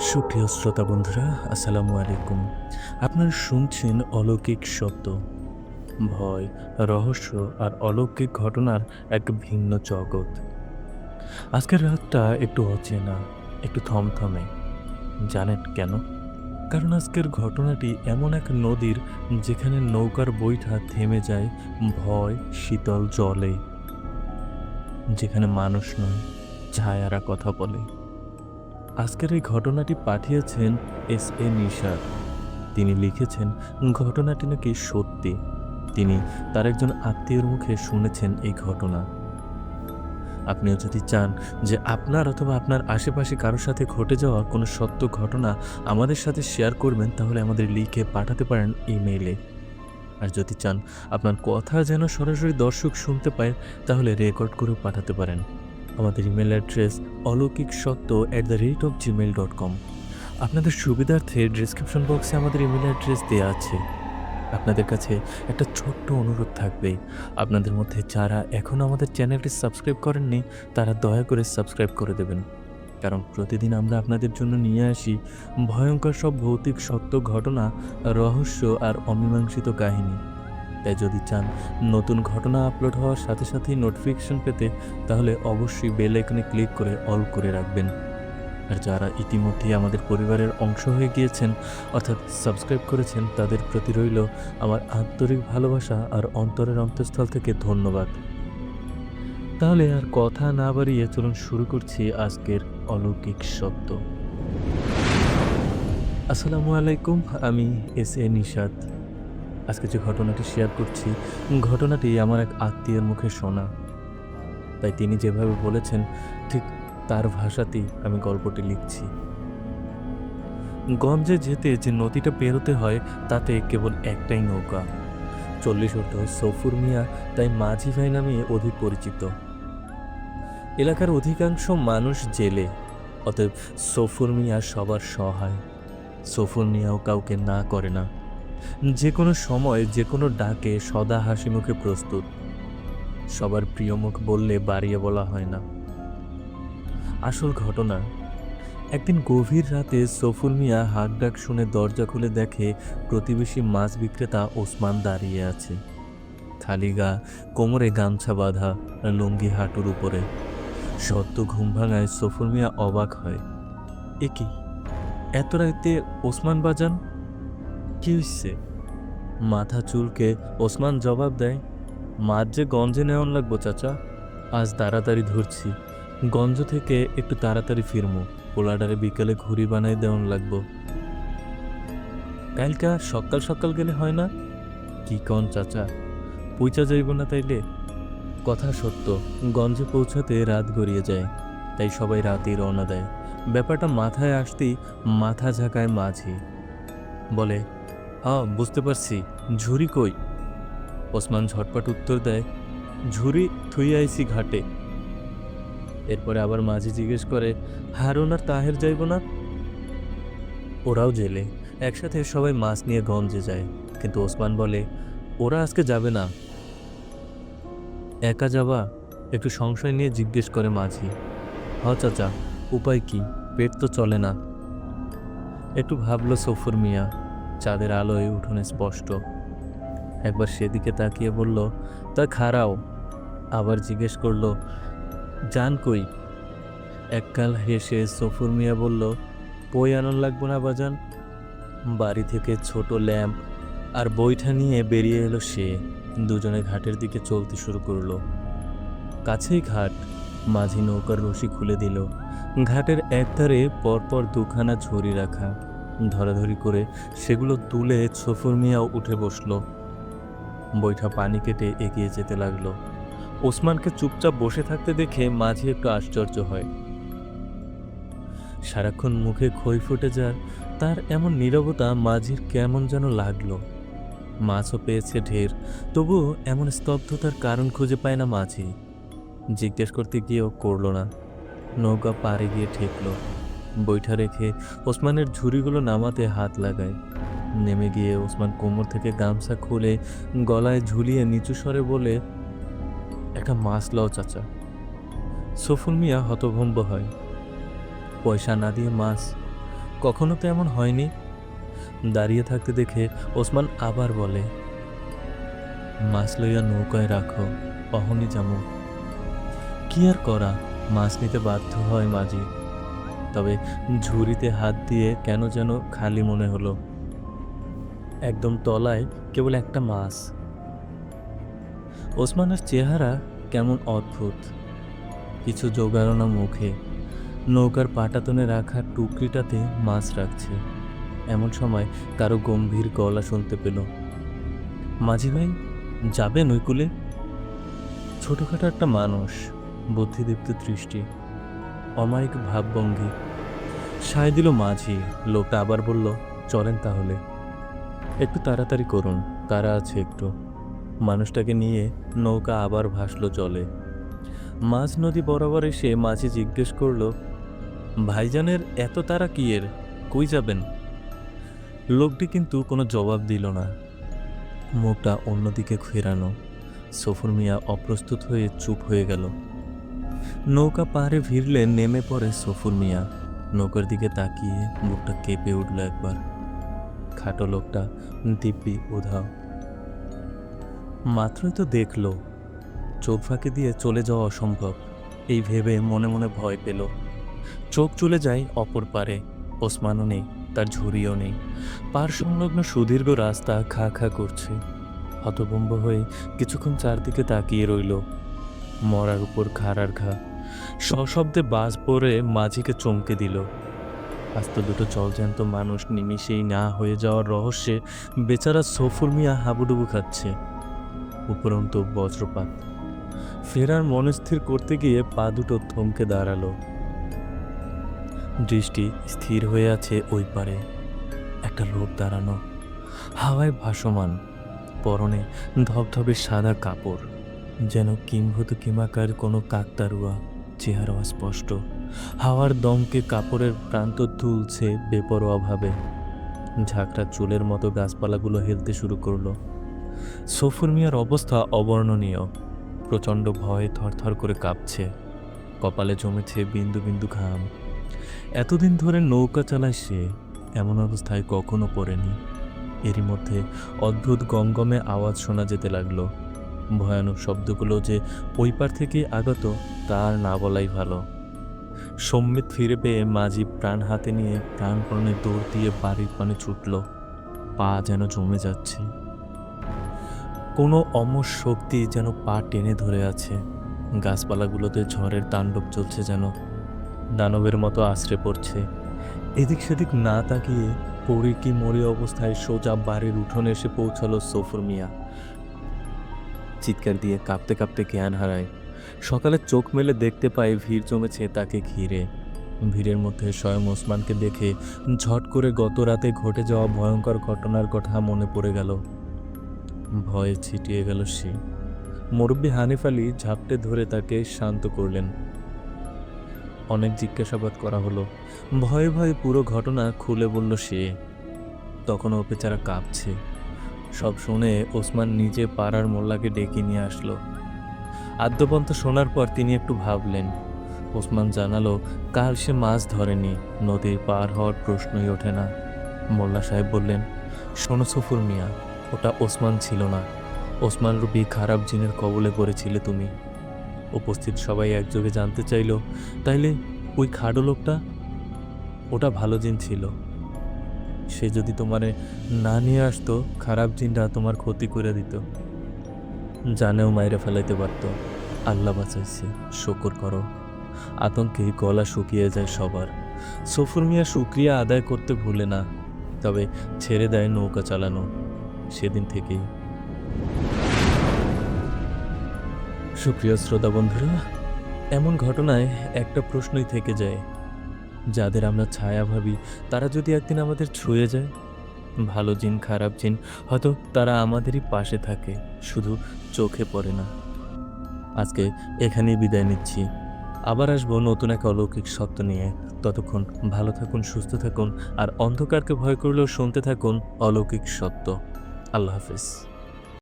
সুপ্রিয় শ্রোতা বন্ধুরা, আসসালামু আলাইকুম। আপনারা শুনছেন অলৌকিক শব্দ ভয়, রহস্য আর অলৌকিক ঘটনার এক ভিন্ন জগৎ। আজকের রাতটা একটু অচেনা, একটু থমথমে। জানেন কেন? কারণ আজকের ঘটনাটি এমন এক নদীর যেখানে নৌকার বৈঠা থেমে যায় ভয়, শীতল জলে। যেখানে মানুষ নয়, ছায়ারা কথা বলে। আজকের এই ঘটনাটি পাঠিয়েছেন এস এ নিশার। তিনি লিখেছেন, ঘটনাটি নাকি সত্যি? তিনি তার একজন আত্মীয়র মুখে শুনেছেন এই ঘটনা। আপনিও যদি চান যে আপনার অথবা আপনার আশেপাশে কারোর সাথে ঘটে যাওয়া কোনো সত্য ঘটনা আমাদের সাথে শেয়ার করবেন, তাহলে আমাদের লিখে পাঠাতে পারেন ইমেইলে। আর যদি চান আপনার কথা যেন সরাসরি দর্শক শুনতে পায়, তাহলে রেকর্ড করেও পাঠাতে পারেন। আমাদের email address Aloukik Satya at the rate of Gmail dot com আপনাদের সুবিধার্থে ডিসক্রিপশন বক্সে আমাদের ইমেল অ্যাড্রেস দেওয়া আছে। আপনাদের কাছে একটা ছোট্ট অনুরোধ থাকবে। আপনাদের মধ্যে যারা এখনও আমাদের চ্যানেলটি সাবস্ক্রাইব করেননি, তারা দয়া করে সাবস্ক্রাইব করে দেবেন। কারণ প্রতিদিন আমরা আপনাদের জন্য নিয়ে আসি ভয়ঙ্কর সব ভৌতিক সত্য ঘটনা, রহস্য আর অমীমাংসিত কাহিনী। তাই যদি চান নতুন ঘটনা আপলোড হওয়ার সাথে সাথেই নোটিফিকেশন পেতে তাহলে অবশ্যই বেল আইকনে ক্লিক করে অল করে রাখবেন। আর যারা ইতিমধ্যেই আমাদের পরিবারের অংশ হয়ে গিয়েছেন, অর্থাৎ সাবস্ক্রাইব করেছেন, তাদের প্রতি রইল আমার আন্তরিক ভালোবাসা আর অন্তরের অন্তঃস্থল থেকে ধন্যবাদ। তাহলে আর কথা না বাড়িয়ে চলুন শুরু করছি আজকের অলৌকিক শব্দ আসসালামু আলাইকুম, আমি এস এ নিশাদ আজকে যে ঘটনাটি শেয়ার করছি, ঘটনাটি আমার এক আত্মীয়ের মুখে শোনা। তাই তিনি যেভাবে বলেছেন, ঠিক তার ভাষাতেই আমি গল্পটি লিখছি। গঞ্জে যেতে যে নদীটা পেরোতে হয়, তাতে কেবল একটাই নৌকা। চল্লিশ ওঠো সফুর মিয়া, তাই মাঝি ভাই নামে অধিক পরিচিত। এলাকার অধিকাংশ মানুষ জেলে, অতএব সফুর মিয়া সবার সহায়। সফুর মিয়াও কাউকে না করে না। যে কোনো সময় যে কোনো ডাকে সদা হাসি মুখে প্রস্তুত। সবার প্রিয় মুখ বললে বাড়িয়ে বলা হয় না। আসল ঘটনা, একদিন গভীর রাতে সফুল মিয়া হাক ডাক শুনে দরজা খুলে দেখে প্রতিবেশী মাছ বিক্রেতা ওসমান দাঁড়িয়ে আছে। খালি গা কোমরে গামছা বাঁধা, লুঙ্গি হাঁটুর উপরে। সদ্য ঘুম ভাঙায় সফুল মিয়া অবাক হয়। এ কি? এত রাতে ওসমান বাজান? কি হচ্ছে মাথা চুলকে ওসমান জবাব দেয় মাছ যে গঞ্জে নেওয়ান লাগবো, চাচা। আজ তাড়াতাড়ি ধরছি। গঞ্জ থেকে একটু তাড়াতাড়ি ফিরমো। পোলাডারে বিকালে ঘুড়ি বানাই দেওয়ান লাগবো। কালকা সকাল সকাল গেলে হয় না? কি কন, চাচা? পৌঁছা যাইব না তাইলে? কথা সত্য। গঞ্জে পৌঁছাতে রাত গড়িয়ে যায়, তাই সবাই রাতেই রওনা দেয়। ব্যাপারটা মাথায় আসতেই মাথা ঝাঁকায় মাঝি। বলে হ্যাঁ বুঝতে পারছি। ঝুরি কই? ওসমান ঝটপট উত্তর দেয়, ঝুরি থুই আইছি ঘাটে। এরপরে আবার মাঝি জিজ্ঞেস করে, হারুন আর তাহের যাইব না? ওরাও জেলে। একসাথে সবাই মাছ নিয়ে গঞ্জে যায়, কিন্তু ওসমান বলে, ওরা আজকে যাবে না। একা যাবা? একটু সংশয় নিয়ে জিজ্ঞেস করে মাঝি। হ চাচা, উপায় কি? পেট তো চলে না। একটু ভাবলো সফর মিয়া। চাঁদের আলোয় উঠোনে স্পষ্ট। একবার সেদিকে তাকিয়ে বলল, তা খারাও আবার জিজ্ঞেস করল, জান কই? এককাল হেসে সফুর মিয়া বলল বই আনন লাগবো না বাজান? বাড়ি থেকে ছোট ল্যাম্প আর বইটা নিয়ে বেরিয়ে এলো সে। দুজনে ঘাটের দিকে চলতে শুরু করল। কাছেই ঘাট, মাঝি নৌকার রশি খুলে দিল। ঘাটের একধারে পরপর দুখানা ঝুড়ি রাখা। ধরাধরি করে সেগুলো তুলে সফুর মিয়াও উঠে বসল। বৈঠা পানি কেটে এগিয়ে যেতে লাগল। ওসমানকে চুপচাপ বসে থাকতে দেখে মাঝি একটু আশ্চর্য হয়। সারাক্ষণ মুখে খই ফুটে যার, তার এমন নীরবতা মাঝির কেমন যেন লাগল। মাছও পেয়েছে ঢের, তবুও এমন স্তব্ধতার কারণ খুঁজে পায় না মাঝি। জিজ্ঞেস করতে গিয়েও করল না। নৌকা পাড়ে গিয়ে ঠেকলো। বৈঠা রেখে ওসমানের ঝুড়িগুলো নামাতে হাত লাগায়। নেমে গিয়ে ওসমান কোমর থেকে গামছা খুলে গলায় ঝুলিয়ে নিচু স্বরে বলে, একটা মাছ লও, চাচা। সফুল মিয়া হতভম্ব হয়। পয়সা না দিয়ে মাছ কখনো তো এমন হয়নি? দাঁড়িয়ে থাকতে দেখে ওসমান আবার বলে, মাছ লইয়া নৌকায় রাখো, অহনি যামু। কি আর করা? মাছ নিতে বাধ্য হয় মাঝি। তবে ঝুড়িতে হাত দিয়ে কেন যেন খালি মনে হলো। একদম তলায় কেবল একটা মাছ। ওসমানের চেহারা কেমন অদ্ভুত। কিছু জোগাড়ো না মুখে। নৌকার পাটাতনে রাখা টুকরিটাতে মাছ রাখছে। এমন সময় কারও গম্ভীর গলা শুনতে পেল। মাঝি ভাই, যাবেন ওই ছোটোখাটো একটা মানুষ, বুদ্ধিদীপ্ত দৃষ্টি। অমায়িক ভাবভঙ্গি। সায় দিল মাঝি, লোকটা আবার বলল, চলেন তাহলে। একটু তাড়াতাড়ি করুন, তারা আছে একটু। মানুষটাকে নিয়ে নৌকা আবার ভাসলো জলে। মাঝ নদী বরাবর এসে মাঝি জিজ্ঞেস করল, ভাইজানের এত তারা কি এর? কই যাবেন? লোকটি কিন্তু কোনো জবাব দিল না। মুখটা অন্যদিকে ফেরানো সফর মিয়া অপ্রস্তুত হয়ে চুপ হয়ে গেল। নৌকা পাহাড়ে ভিড়লে নেমে পড়ে সফুর মিয়া। নৌকার দিকে তাকিয়ে মুখটা কেঁপে উঠল একবার। খাটো লোকটা দিব্যি উধাও। মাত্রই তো দেখল, চোখ ফাঁকে দিয়ে চলে যাওয়া অসম্ভব। এই ভেবে মনে মনে ভয় পেল। চোখ চলে যায় অপর পারে। ওসমানও নেই, তার ঝুড়িও নেই। পার সংলগ্ন সুদীর্ঘ রাস্তা খা খা করছে। হতভম্ব হয়ে কিছুক্ষণ চারদিকে তাকিয়ে রইল। মরার উপর খাড়ার ঘা। সশব্দে বাজ পড়ে মাঝিকে চমকে দিল। আস্ত দুটো জলজ্যান্ত মানুষ নিমিষেই না হয়ে যাওয়ার রহস্যে বেচারা সফুর মিয়া হাবুডুবু খাচ্ছে। উপরন্ত বজ্রপাত। ফেরার মনস্থির করতে গিয়ে পা দুটো থমকে দাঁড়াল। দৃষ্টি স্থির হয়ে আছে ওই পারে। একটা লোক দাঁড়ানো। হাওয়ায় ভাসমান। পরনে ধবধবে সাদা কাপড়। যেন কিংভূত কিমাকার কোনো কাকতারুয়া চেহারা অস্পষ্ট হাওয়ার দমকে কাপড়ের প্রান্ত তুলছে বেপরোয়াভাবে। ঝাঁকড়া চুলের মতো গাছপালাগুলো হেলতে শুরু করল। সফুর মিয়ার অবস্থা অবর্ণনীয়। প্রচণ্ড ভয়ে থরথর করে কাঁপছে। কপালে জমেছে বিন্দু বিন্দু ঘাম। এতদিন ধরে নৌকা চালায় সে এমন অবস্থায় কখনো পড়েনি। এরই মধ্যে অদ্ভুত গমগমে আওয়াজ শোনা যেতে লাগল। ভয়ানক শব্দগুলো যে ওই পার থেকে আগত, তার না বলাই ভালো। সম্মিত ফিরে পেয়ে মাঝি প্রাণ হাতে নিয়ে প্রাণপণে দৌড় দিয়ে বাড়ির পানে ছুটল। পা যেন জমে যাচ্ছে। কোনো অমর শক্তি যেন পা টেনে ধরে আছে। গাছপালাগুলোতে ঝড়ের তাণ্ডব চলছে যেন। দানবের মতো আশ্রে পড়ছে। এদিক সেদিক না তাকিয়ে পড়ি কি মরি অবস্থায় সোজা বাড়ির উঠোনে এসে পৌঁছালো সফর মিয়া। চিৎকার দিয়ে কাঁপতে কাঁপতে জ্ঞান হারায়। সকালে চোখ মেলে দেখতে পায় ভিড় জমেছে তাকে ঘিরে। ভিড়ের মধ্যে স্বয়ং ওসমানকে দেখে ঝট করে গত রাতে ঘটে যাওয়া ভয়ঙ্কর ঘটনার কথা মনে পড়ে গেল। ভয়ে ছিটিয়ে গেল সে। মুরব্বী হানিফ আলী ঝাপটে ধরে তাকে শান্ত করলেন। অনেক জিজ্ঞাসাবাদ করা হলো। ভয়ে ভয়ে পুরো ঘটনা খুলে বলল সে। তখন ও বেচারা কাঁপছে। সব শুনে ওসমান নিজে পাড়ার মোল্লাকে ডেকে নিয়ে আসলো। আদ্যপন্ত শোনার পর তিনি একটু ভাবলেন। ওসমান জানালো, কাল সে মাছ ধরেনি, নদীর পার হওয়ার প্রশ্নই ওঠে না। মোল্লা সাহেব বললেন, শোনো সফুর মিয়া, ওটা ওসমান ছিল না। ওসমান রুবি খারাপ জিনের কবলে পড়েছিলে তুমি। উপস্থিত সবাই একযোগে জানতে চাইলো, তাইলে ওই খাডো লোকটা, ওটা ভালো জিন ছিল। সে যদি তোমারে না নিয়ে আসতো, খারাপ জিনরা তোমার ক্ষতি করে দিত। জানেও মাইরে ফেলাইতে পারতো। আল্লাহ বাঁচাইছে, শকর করো। আতঙ্কে গলা শুকিয়ে যায় সবার। সফুর মিয়া শুক্রিয়া আদায় করতে ভুলে না, তবে ছেড়ে দেয় নৌকা চালানো, সেদিন থেকেই। সুপ্রিয় শ্রোতা বন্ধুরা, এমন ঘটনায় একটা প্রশ্নই থেকে যায়। যাদের আমরা ছায়া ভাবি, তারা যদি একদিন আমাদের ছুঁয়ে যায়, ভালো জিন, খারাপ জিন, হয়তো তারা আমাদেরই পাশে থাকে, শুধু চোখে পড়ে না। আজকে এখানেই বিদায় নিচ্ছি। আবার আসব নতুন এক অলৌকিক সত্য নিয়ে। ততক্ষণ ভালো থাকুন, সুস্থ থাকুন, আর অন্ধকারকে ভয় করলেও শুনতে থাকুন অলৌকিক সত্য। আল্লাহ হাফিজ।